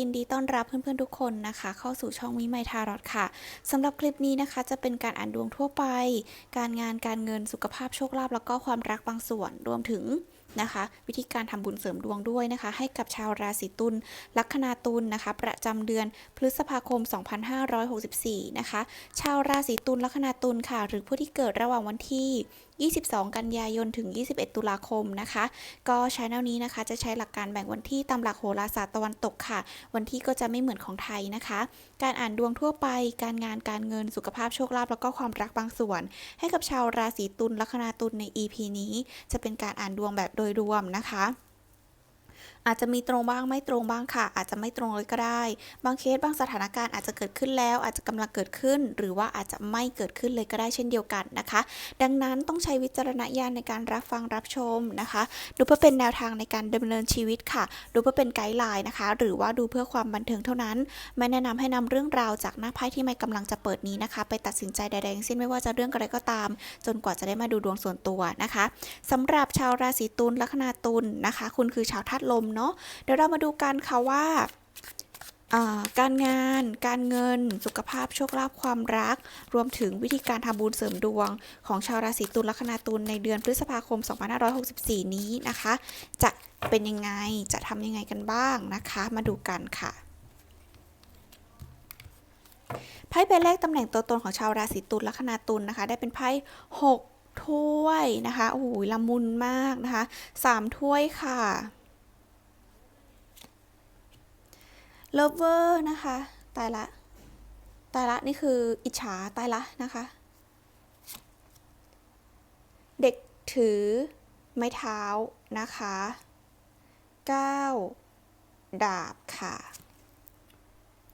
ยินดีต้อนรับเพื่อนๆทุกคนนะคะ เข้าสู่ช่องวิไมทารอดค่ะสำหรับคลิปนี้นะคะจะเป็นการอ่านดวงทั่วไป การงานการเงินสุขภาพโชคลาภแล้วก็ความรักบางส่วนรวมถึงนะคะ วิธีการทำบุญเสริมดวงด้วยนะคะ ให้กับชาวราศีตุลลัคนาตุลนะคะ ประจำเดือนพฤษภาคม 2564 นะคะ ชาวราศีตุลลัคนาตุลค่ะ หรือผู้ที่เกิดระหว่างวันที่ 22 กันยายนถึง 21 ตุลาคมนะคะ ก็ชแนลนี้นะคะจะใช้หลักการแบ่งวันที่ตามหลักโหราศาสตร์ตะวันตกค่ะ วันที่ก็จะไม่เหมือนของไทยนะคะ การอ่านดวงทั่วไป การงานการเงินสุขภาพโชคลาภแล้วก็ความรักบางส่วน ให้กับชาวราศีตุลลัคนาตุลใน EP นี้ จะเป็นการอ่านดวงแบบโดยรวมนะคะ อาจจะมีตรงบ้างไม่ตรงบ้างค่ะ อาจจะไม่ตรงเลยก็ได้ บางเคสบางสถานการณ์อาจจะเกิดขึ้นแล้ว อาจจะกำลังเกิดขึ้น หรือว่าอาจจะไม่เกิดขึ้นเลยก็ได้เช่นเดียวกันนะคะ ดังนั้นต้องใช้วิจารณญาณในการรับฟังรับชมนะคะ ดูเพื่อเป็นแนวทางในการดำเนินชีวิตค่ะ ดูเพื่อเป็นไกด์ไลน์นะคะ หรือว่าดูเพื่อความบันเทิงเท่านั้น ไม่แนะนำให้นำเรื่องราวจากหน้าไพ่ที่ไม่กำลังจะเปิดนี้นะคะ ไปตัดสินใจใดๆทั้งสิ้นไม่ว่าจะเรื่องอะไรก็ตาม จนกว่าจะได้มาดูดวงส่วนตัวนะคะสำหรับชาวราศีตุลลัคนาตุลนะคะ คุณคือชาวธาตุลมเนาะเดี๋ยวเรามาดูกันค่ะว่าการงาน การเงิน สุขภาพ โชคลาภ ความรัก รวมถึงวิธีการทำบุญเสริมดวง ของชาวราศีตุลลัคนาตุลในเดือนพฤษภาคม 2564 นี้นะคะ จะเป็นยังไง จะทำยังไงกันบ้างนะคะ มาดูกันค่ะไพ่ใบแรกตำแหน่งตัวตนของชาวราศีตุลลัคนาตุลนะคะ ได้เป็นไพ่หกถ้วยนะคะ โอ้โหละมุนมากนะคะสามถ้วยค่ะ เลิฟเวอร์นะคะ ตายละ ตายละนี่คืออิจฉาตายละนะคะ เด็กถือไม้เท้านะคะ9ดาบค่ะ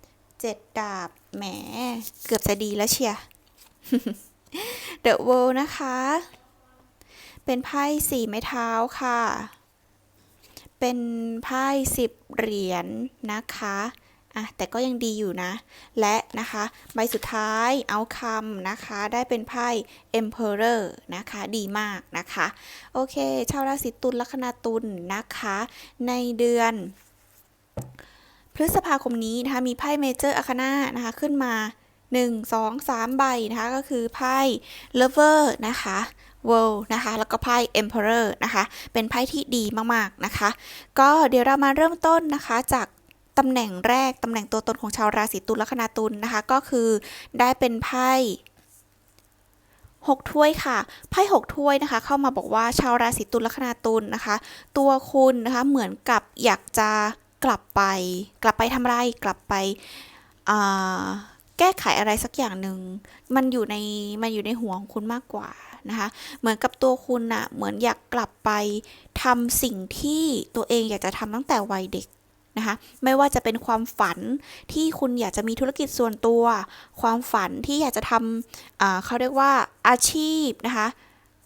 7ดาบแหม เกือบจะดีแล้วเชียร์ The World นะคะ เป็นไพ่สี่ไม้เท้าค่ะ เป็นไพ่สิบเหรียญนะคะอะแต่ก็ยังดีอยู่นะ และนะคะใบสุดท้ายเอาคำนะคะ ได้เป็นไพ่ Emperor นะคะ ดีมากนะคะ โอเค ชาวราศีตุลลัคนาตุลนะคะ ในเดือนพฤษภาคมนี้นะคะมีไพ่เมเจอร์อาคานานะคะขึ้นมา 1 2 3 ใบนะคะก็คือไพ่ Lover นะคะ World นะคะ แล้วก็ไพ่ Emperor นะคะ เป็นไพ่ที่ดีมากๆนะคะ ก็เดี๋ยวเรามาเริ่มต้นนะคะจากตำแหน่งแรก ตำแหน่งตัวตนของชาวราศีตุลลัคนาตุลนะคะ ก็คือได้เป็นไพ่หกถ้วยค่ะ ไพ่หกถ้วยนะคะ เข้ามาบอกว่าชาวราศีตุลลัคนาตุลนะคะ ตัวคุณนะคะเหมือนกับอยากจะกลับไป กลับไปทำอะไร กลับไปแก้ไขอะไรสักอย่างหนึ่ง มันอยู่ใน มันอยู่ในหัวของคุณมากกว่า นะคะเหมือนกับตัวคุณน่ะเหมือนอยากกลับไปทำสิ่งที่ตัวเองอยากจะทำตั้งแต่วัยเด็กนะคะไม่ว่าจะเป็นความฝันที่คุณอยากจะมีธุรกิจส่วนตัว ความฝันที่อยากจะทำเขาเรียกว่าอาชีพนะคะ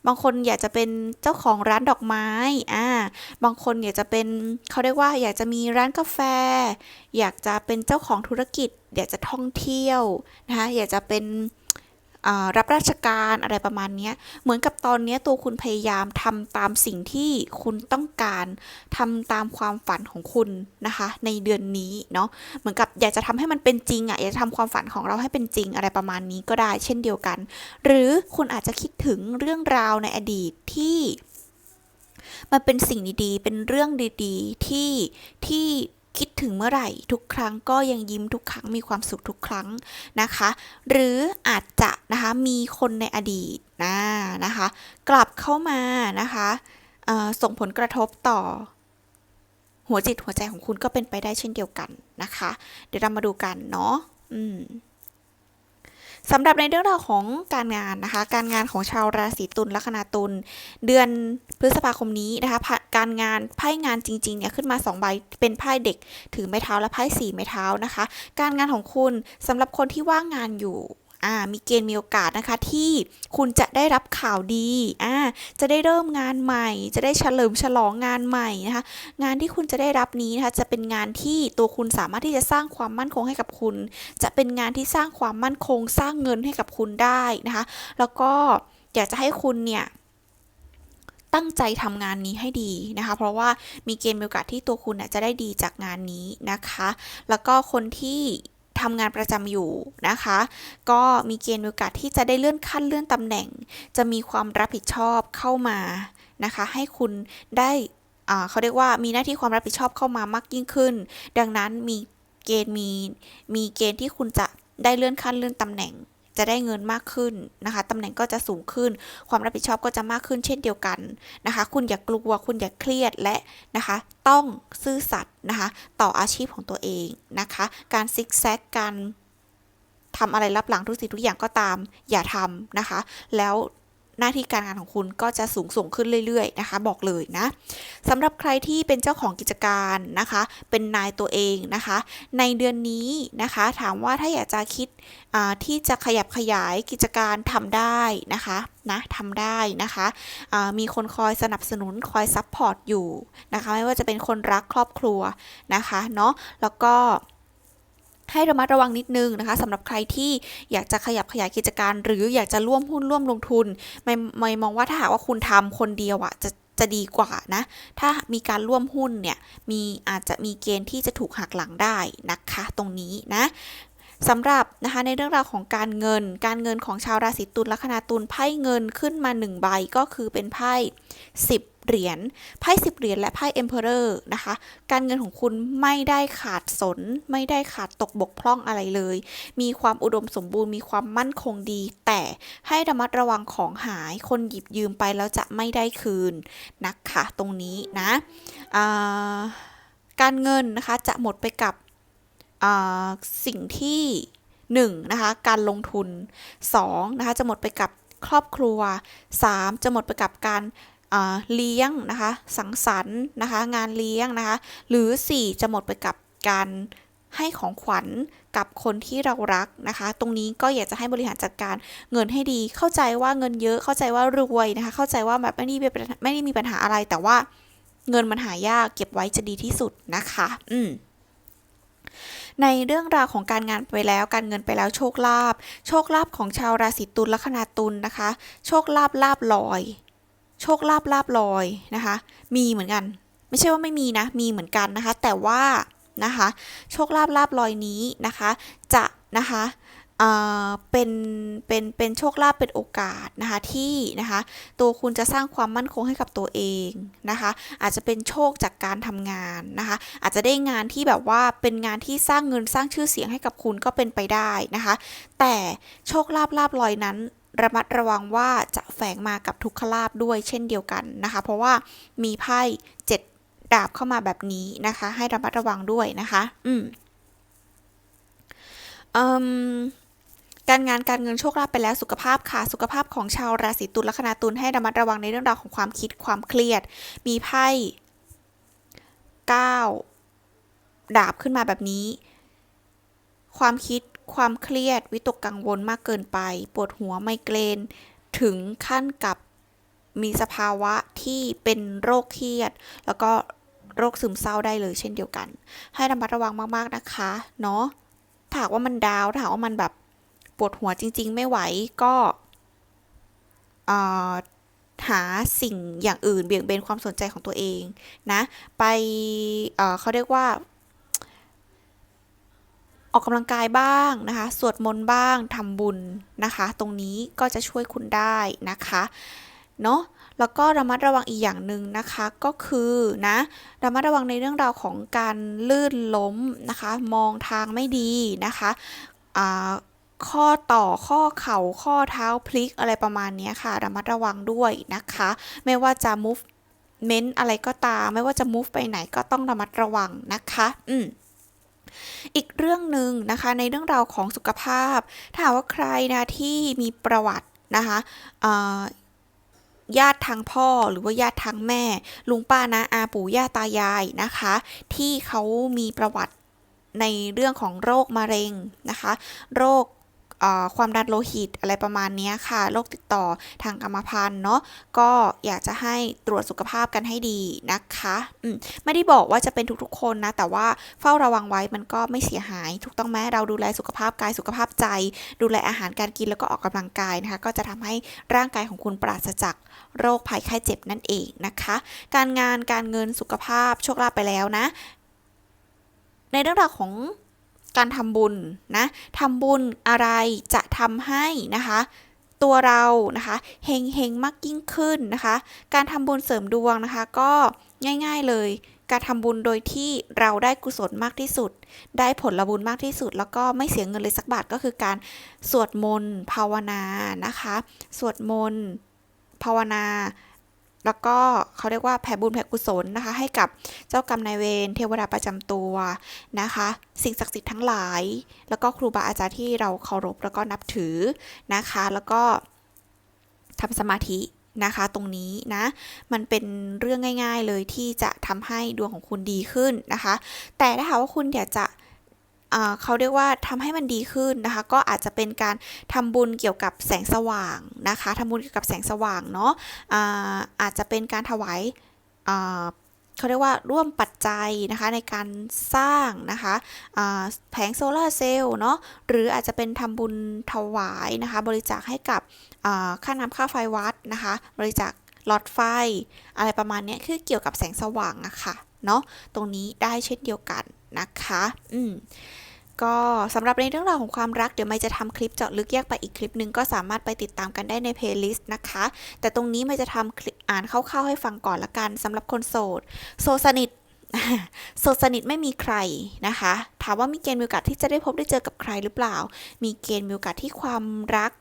บางคนอยากจะเป็นเจ้าของร้านดอกไม้ อ่า บางคนอยากจะเป็นเขาเรียกว่า อยากจะมีร้านกาแฟ อยากจะเป็นเจ้าของธุรกิจ อยากจะท่องเที่ยวนะคะ อยากจะเป็น รับราชการอะไรประมาณนี้เหมือนกับตอนนี้ตัวคุณพยายามทำตามสิ่งที่คุณต้องการทำตามความฝันของคุณนะคะ ในเดือนนี้เนาะเหมือนกับอยากจะทำให้มันเป็นจริงอะอยากจะทำความฝันของเราให้เป็นจริงอะไรประมาณนี้ก็ได้เช่นเดียวกัน หรือคุณอาจจะคิดถึงเรื่องราวในอดีตที่มันเป็นสิ่งดีๆ เป็นเรื่องดีๆ ที่ที่ คิดถึงเมื่อไหร่ ทุกครั้งก็ยังยิ้มทุกครั้งมีความสุขทุกครั้งนะคะ หรืออาจจะนะคะมีคนในอดีตนะนะคะ กลับเข้ามานะคะส่งผลกระทบต่อ หัวจิตหัวใจของคุณก็เป็นไปได้เช่นเดียวกันนะคะ เดี๋ยวเรามาดูกันเนาะอืม สำหรับในเรื่องราวของการงานนะคะ การงานของชาวราศีตุลลัคนาตุลเดือนพฤษภาคมนี้นะคะ การงานไพ่งานจริงๆเนี่ยขึ้นมา2ใบเป็นไพ่เด็กถือไม้เท้าและไพ่สี่ไม้เท้านะคะ การงานของคุณสำหรับคนที่ว่างงานอยู่ อ่ามีเกณฑ์มีโอกาสนะคะที่คุณจะได้รับข่าวดีอ่าจะได้เริ่มงานใหม่ จะได้เฉลิมฉลองงานใหม่นะคะ งานที่คุณจะได้รับนี้นะคะจะเป็นงานที่ตัวคุณสามารถที่จะสร้างความมั่นคงให้กับคุณ จะเป็นงานที่สร้างความมั่นคง สร้างเงินให้กับคุณได้นะคะ แล้วก็อยากจะให้คุณเนี่ยตั้งใจทำงานนี้ให้ดีนะคะ เพราะว่ามีเกณฑ์มีโอกาสที่ตัวคุณน่ะจะได้ดีจากงานนี้นะคะ แล้วก็คนที่ ทำงานประจำอยู่นะคะ ก็มีเกณฑ์โอกาสที่จะได้เลื่อนขั้นเลื่อนตำแหน่ง จะมีความรับผิดชอบเข้ามานะคะ ให้คุณได้อ่าเขาเรียกว่ามีหน้าที่ความรับผิดชอบเข้ามามากยิ่งขึ้น ดังนั้นมีเกณฑ์มีมีเกณฑ์ที่คุณจะได้เลื่อนขั้นเลื่อนตำแหน่ง จะได้เงินมากขึ้นนะคะตำแหน่งก็จะสูงขึ้น ความรับผิดชอบก็จะมากขึ้นเช่นเดียวกันนะคะ คุณอย่ากกลัว คุณอย่าเครียดและนะคะ ต้องซื่อสัตย์นะคะ ต่ออาชีพของตัวเองนะคะ การซิกแซกการทำอะไรรับหลังทุกสิ่งทุกอย่างก็ตาม อย่าทำนะคะ แล้ว หน้าที่การงานของคุณก็จะสูงส่งขึ้นเรื่อยๆนะคะ บอกเลยนะสำหรับใครที่เป็นเจ้าของกิจการนะคะ เป็นนายตัวเองนะคะ ในเดือนนี้นะคะ ถามว่าถ้าอยากจะคิดที่จะขยับขยายกิจการทำได้นะคะนะทำได้นะคะมีคนคอยสนับสนุนคอยซัพพอร์ตอยู่นะคะ ไม่ว่าจะเป็นคนรักครอบครัวนะคะเนาะแล้วก็ ให้ระมัดระวังนิดนึงนะคะสำหรับใครที่อยากจะขยับขยายกิจการ หรืออยากจะร่วมหุ้นร่วมลงทุนไม่ไม่มองว่าถ้าหากว่าคุณทำคนเดียวอะ่ะจะจะดีกว่านะ ถ้ามีการร่วมหุ้นเนี่ย มีอาจจะมีเกณฑ์ที่จะถูกหักหลังได้นะคะ ตรงนี้นะ สำหรับนะคะในเรื่องราวของการเงิน การเงินของชาวราศีตุลลัคนาตุลไพ่เงินขึ้นมา 1 ใบก็คือเป็นไพ่ 10เหรียญไพ่สิบเหรียญและไพ่เอ็มเพอเรอร์นะคะ การเงินของคุณไม่ได้ขาดสน ไม่ได้ขาดตกบกพร่องอะไรเลย มีความอุดมสมบูรณ์มีความมั่นคงดี แต่ให้ระมัดระวังของหายคนหยิบยืมไปแล้วจะไม่ได้คืนนะคะตรงนี้นะการเงินนะคะจะหมดไปกับ สิ่งที่1นะคะการลงทุน2นะคะจะหมดไปกับครอบครัว 3 จะหมดไปกับการเลี้ยงนะคะสังสรรค์นะคะงานเลี้ยงนะคะหรือ 4 จะหมดไปกับการให้ของขวัญกับคนที่เรารักนะคะ ตรงนี้ก็อยากจะให้บริหารจัดการเงินให้ดี เข้าใจว่าเงินเยอะเข้าใจว่ารวยนะคะ เข้าใจว่าแบบไม่ได้ไม่ได้มีปัญหาอะไรแต่ว่าเงินมันหายากเก็บไว้จะดีที่สุดนะคะ อืม ในเรื่องราวของการงานไปแล้ว การเงินไปแล้วโชคลาภโชคลาภของชาวราศีตุลลัคนาตุลนะคะ โชคลาภลาบลอย โชคลาภลาบลอยนะคะ มีเหมือนกัน ไม่ใช่ว่าไม่มีนะ มีเหมือนกันนะคะ แต่ว่านะคะ โชคลาภลาบลอยนี้นะคะ จะนะคะ เป็นเป็นเป็นโชคลาภเป็นโอกาสนะคะที่นะคะตัวคุณจะสร้างความมั่นคงให้กับตัวเองนะคะอาจจะเป็นโชคจากการทำงานนะคะอาจจะได้งานที่แบบว่าเป็นงานที่สร้างเงินสร้างชื่อเสียงให้กับคุณก็เป็นไปได้นะคะแต่โชคลาภลาบลอยนั้นระมัดระวังว่าจะแฝงมากับทุกขลาบด้วยเช่นเดียวกันนะคะเพราะว่ามีไพ่เจ็ดดาบเข้ามาแบบนี้นะคะให้ระมัดระวังด้วยนะคะอืมอืม การงานการเงินโชคลาภไปแล้วสุขภาพค่ะ สุขภาพของชาวราศีตุลลัคนาตุลให้ระมัดระวังในเรื่องราวของความคิดความเครียด มีไพ่9ดาบขึ้นมาแบบนี้ ความคิดความเครียด วิตกกังวลมากเกินไป ปวดหัวไมเกรน ถึงขั้นกับมีสภาวะที่เป็นโรคเครียด แล้วก็โรคซึมเศร้าได้เลยเช่นเดียวกัน ให้ระมัดระวังมากๆนะคะ เนาะถ้ากว่ามันดาวถ้าหากว่ามันแบบ ปวดหัวจริง ๆ ไม่ไหวก็หาสิ่งอย่างอื่นเบี่ยงเบนความสนใจของตัวเองนะไปเเขาเรียกว่า ออกกำลังกายบ้างนะคะสวดมนต์บ้างทำบุญนะคะ ตรงนี้ก็จะช่วยคุณได้นะคะเนาะแล้วก็ระมัดระวังอีกอย่างหนึ่งนะคะก็คือนะระมัดระวังในเรื่องราวของการลื่นล้มนะคะ มองทางไม่ดีนะคะ ข้อต่อข้อเข่าข้อเท้าพลิกอะไรประมาณนี้ค่ะ ระมัดระวังด้วยนะคะ ไม่ว่าจะ move เม้นอะไรก็ตาม ไม่ว่าจะ move ไปไหนก็ต้องระมัดระวังนะคะ อืมอีกเรื่องหนึ่งนะคะในเรื่องราวของสุขภาพ ถ้าว่าใครนะที่มีประวัตินะคะญาติทางพ่อหรือว่าญาติทางแม่ ลุงป้านะอาปู่ย่าตายายนะคะ ที่เขามีประวัติในเรื่องของโรคมะเร็งนะคะ โรค ความดันโลหิตอะไรประมาณนี้ค่ะ โรคติดต่อทางกรรมพันธุ์เนาะ ก็อยากจะให้ตรวจสุขภาพกันให้ดีนะคะมไม่ได้บอกว่าจะเป็นทุกๆคนนะ แต่ว่าเฝ้าระวังไว้มันก็ไม่เสียหาย ถูกต้องไหมเราดูแลสุขภาพกายสุขภาพใจ ดูแลอาหารการกินแล้วก็ออกกำลังกายนะคะ ก็จะทำให้ร่างกายของคุณปราศจากโรคภัยไข้เจ็บนั่นเองนะคะ การงานการเงินสุขภาพโชคลาภไปแล้วนะ ในเรื่องราวของ การทำบุญนะทำบุญอะไรจะทำให้นะคะ ตัวเรานะคะเฮงเฮงมากยิ่งขึ้นนะคะ การทำบุญเสริมดวงนะคะ ก็ง่าย ๆเลยการทำบุญโดยที่เราได้กุศลมากที่สุด ได้ผลบุญมากที่สุด แล้วก็ไม่เสียเงินเลยสักบาทก็คือการสวดมนต์ภาวนานะคะ สวดมนต์ภาวนา แล้วก็เขาเรียกว่าแผ่บุญแผ่กุศลนะคะ ให้กับเจ้ากรรมนายเวรเทวดาประจำตัวนะคะ สิ่งศักดิ์สิทธิ์ทั้งหลาย แล้วก็ครูบาอาจารย์ที่เราเคารพแล้วก็นับถือนะคะ แล้วก็ทำสมาธินะคะตรงนี้นะ มันเป็นเรื่องง่าย ๆเลยที่จะทำให้ดวงของคุณดีขึ้นนะคะ แต่ถ้าหากว่าคุณอยากจะ เขาเรียกว่าทำให้มันดีขึ้นนะคะ ก็อาจจะเป็นการทำบุญเกี่ยวกับแสงสว่างนะคะทำบุญเกี่ยวกับแสงสว่างเนาะอาอาจจะเป็นการถวายเขาเรียกว่าร่วมปัจจัยนะคะในการสร้างนะคะแผงโซลาร์เซลล์เนาะหรืออาจจะเป็นทำบุญถวายนะคะบริจาคให้กับค่าน้ำค่าไฟวัดนะคะบริจาคหลอดไฟ อะไรประมาณนี้คือเกี่ยวกับแสงสว่างอะค่ะเนาะตรงนี้ได้เช่นเดียวกัน นะคะอืมก็สำหรับในเรื่องราวของความรักเดี๋ยวไม่จะทำคลิปเจาะลึกแยกไปอีกคลิปหนึ่งก็สามารถไปติดตามกันได้ในเพลย์ลิสต์นะคะ แต่ตรงนี้ไม่จะทำคลิปอ่านคร่าวๆให้ฟังก่อนละกันสำหรับคนโสด โสดสนิทโสดสนิทไม่มีใครนะคะ ถามว่ามีเกณฑ์มีโอกาสที่จะได้พบได้เจอกับใครหรือเปล่า มีเกณฑ์มีโอกาสที่ความรัก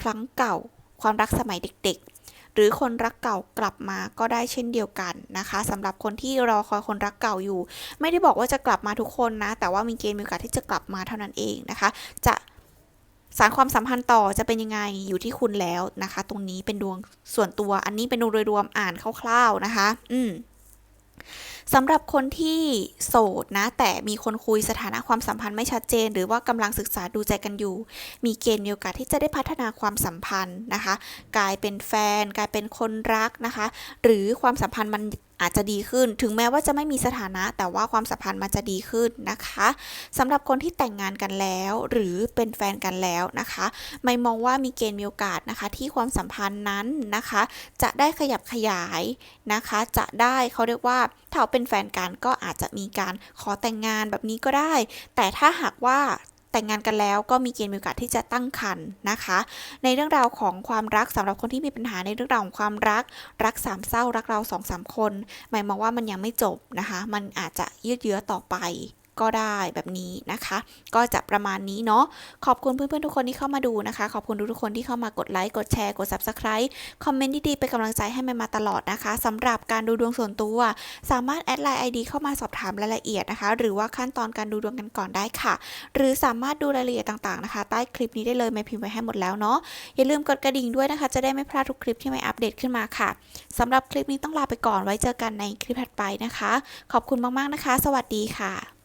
ครั้งเก่า ความรักสมัยเด็กๆ หรือคนรักเก่ากลับมาก็ได้เช่นเดียวกันนะคะสำหรับคนที่รอคอยคนรักเก่าอยู่ ไม่ได้บอกว่าจะกลับมาทุกคนนะ แต่ว่ามีเกณฑ์มีโอกาสที่จะกลับมาเท่านั้นเองนะคะ จะสารความสัมพันธ์ต่อจะเป็นยังไงอยู่ที่คุณแล้วนะคะ ตรงนี้เป็นดวงส่วนตัว อันนี้เป็นดวงโดยรวมอ่านคร่าวๆนะคะ อืม สำหรับคนที่โสดนะ แต่มีคนคุยสถานะความสัมพันธ์ไม่ชัดเจน หรือว่ากำลังศึกษาดูใจกันอยู่ มีเกณฑ์มีโอกาสที่จะได้พัฒนาความสัมพันธ์นะคะ กลายเป็นแฟน กลายเป็นคนรักนะคะ หรือความสัมพันธ์มัน อาจจะดีขึ้น ถึงแม้ว่าจะไม่มีสถานะ แต่ว่าความสัมพันธ์มันจะดีขึ้นนะคะสำหรับคนที่แต่งงานกันแล้ว หรือเป็นแฟนกันแล้วนะคะ ไม่มองว่ามีเกณฑ์มีโอกาสนะคะ ที่ความสัมพันธ์นั้นนะคะ จะได้ขยับขยายนะคะ จะได้เขาเรียกว่าถ้าเป็นแฟนกันก็อาจจะมีการขอแต่งงานแบบนี้ก็ได้ แต่ถ้าหากว่า แต่งงานกันแล้วก็มีเกณฑ์มีโอกาสที่จะตั้งครรภ์นะคะ ในเรื่องราวของความรักสำหรับคนที่มีปัญหาในเรื่องราวของความรักรักสามเศร้ารักเราสองสามคน หมายมองว่ามันยังไม่จบนะคะ มันอาจจะยืดเยื้อต่อไป ก็ได้แบบนี้นะคะ ก็จะประมาณนี้เนาะขอบคุณเพื่อนๆทุกคนที่เข้ามาดูนะคะ ขอบคุณทุกๆคนที่เข้ามากดไลค์กดแชร์กด subscribe คอมเมนต์ดีๆเป็นกำลังใจให้แม่มาตลอดนะคะสำหรับการดูดวงส่วนตัว สามารถแอดไลน์ ID เข้ามาสอบถามรายละเอียดนะคะ หรือว่าขั้นตอนการดูดวงกันก่อนได้ค่ะ หรือสามารถดูรายละเอียดต่างๆนะคะ ใต้คลิปนี้ได้เลยไม่พิมพ์ไว้ให้หมดแล้วเนาะอย่าลืมกดกระดิ่งด้วยนะคะ จะได้ไม่พลาดทุกคลิปที่ไม่อัปเดตขึ้นมาค่ะสำหรับคลิปนี้ต้องลาไปก่อนไว้เจอกันในคลิปถัดไปนะคะ ขอบคุณมากๆนะคะ สวัสดีค่ะ